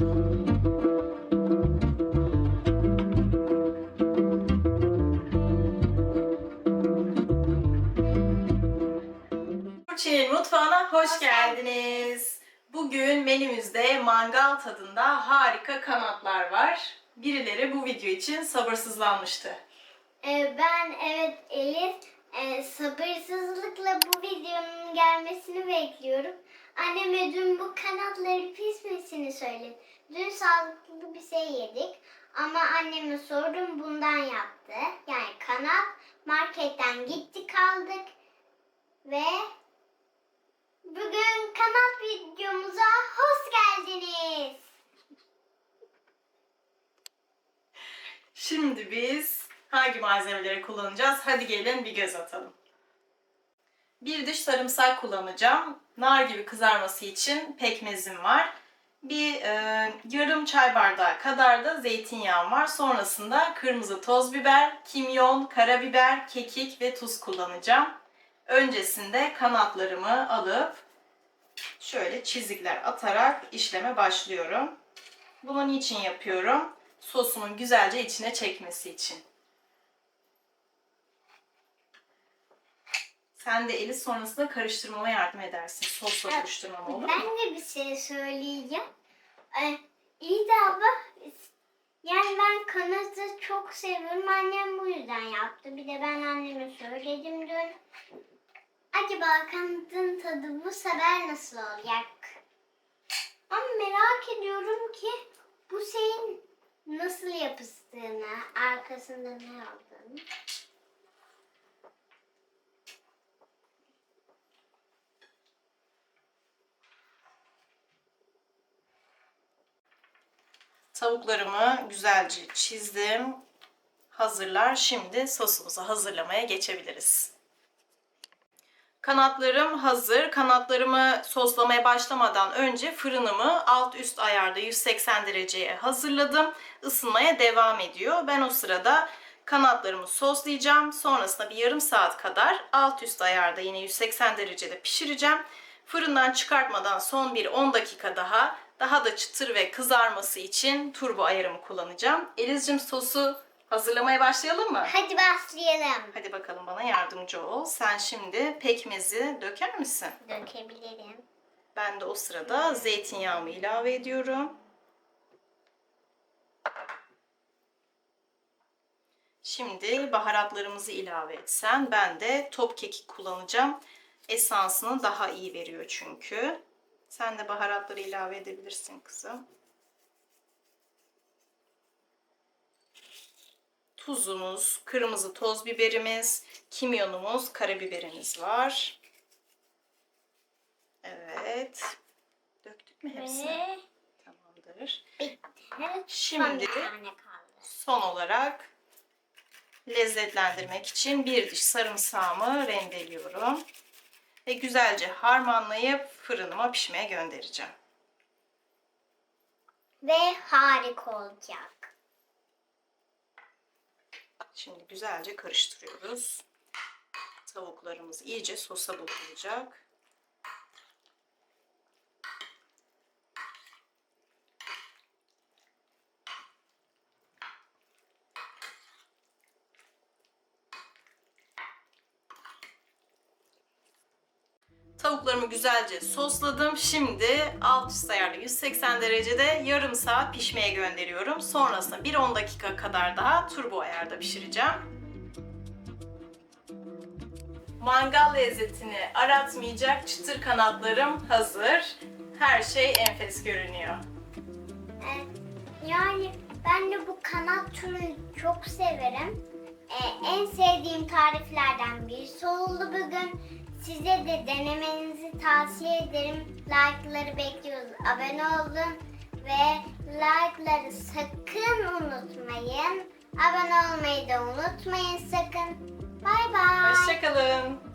Burçin'in mutfağına hoş geldiniz. Bugün menümüzde mangal tadında harika kanatlar var. Birileri bu video için sabırsızlanmıştı. Ee, ben evet Elif e, sabırsızlıkla bu videonun gelmesini bekliyorum. Anneme dün bu kanatları pişmesini söyledi. Dün sağlıklı bir şey yedik ama anneme sordum bundan yaptı. Yani kanat marketten gittik aldık ve bugün kanat videomuza hoş geldiniz. Şimdi biz hangi malzemeleri kullanacağız? Hadi gelin bir göz atalım. Bir diş sarımsak kullanacağım. Nar gibi kızarması için pekmezim var. Bir e, yarım çay bardağı kadar da zeytinyağım var. Sonrasında kırmızı toz biber, kimyon, karabiber, kekik ve tuz kullanacağım. Öncesinde kanatlarımı alıp şöyle çizikler atarak işleme başlıyorum. Bunu niçin yapıyorum? Sosumun güzelce içine çekmesi için. Sen de eli sonrasında karıştırmama yardım edersin. Sosla karıştırmama olur mu? Ben de bir şey söyleyeceğim. Ee, iyi de abla yani ben kanatı çok seviyorum. Annem bu yüzden yaptı. Bir de ben anneme söyledim dün. Acaba kanatın tadı bu sefer nasıl olacak? Ama merak ediyorum ki bu şeyin nasıl yapıldığını, arkasında ne olduğunu. Tavuklarımı güzelce çizdim. Hazırlar. Şimdi sosumuzu hazırlamaya geçebiliriz. Kanatlarım hazır. Kanatlarımı soslamaya başlamadan önce fırınımı alt üst ayarda 180 dereceye hazırladım. Isınmaya devam ediyor. Ben o sırada kanatlarımı soslayacağım. Sonrasında bir yarım saat kadar alt üst ayarda yine 180 derecede pişireceğim. Fırından çıkartmadan son bir 10 dakika daha daha da çıtır ve kızarması için turbo ayarımı kullanacağım. Elizcim sosu hazırlamaya başlayalım mı? Hadi başlayalım. Hadi bakalım bana yardımcı ol. Sen şimdi pekmezi döker misin? Dökebilirim. Ben de o sırada zeytinyağımı ilave ediyorum. Şimdi baharatlarımızı ilave etsen ben de top kekik kullanacağım. Esansını daha iyi veriyor çünkü. Sen de baharatları ilave edebilirsin kızım. Tuzumuz, kırmızı toz biberimiz, kimyonumuz, karabiberimiz var. Evet. Döktük mü hepsini? Tamamdır. Şimdi-. Son olarak lezzetlendirmek için bir diş sarımsağımı rendeliyorum. Ve güzelce harmanlayıp fırınıma pişmeye göndereceğim. Ve harika olacak. Şimdi güzelce karıştırıyoruz. Tavuklarımız iyice sosa dokunacak. Tavuklarımı güzelce sosladım. Şimdi alt üst ayarda 180 derecede yarım saat pişmeye gönderiyorum. Sonrasında bir 10 dakika kadar daha turbo ayarda pişireceğim. Mangal lezzetini aratmayacak çıtır kanatlarım hazır. Her şey enfes görünüyor. Evet. Yani ben de bu kanat türünü çok severim. Ee, en sevdiğim tariflerden birisi oldu bugün. Size de denemenizi tavsiye ederim. Like'ları bekliyoruz. Abone olun ve like'ları sakın unutmayın. Abone olmayı da unutmayın sakın. Bay bay. Hoşçakalın.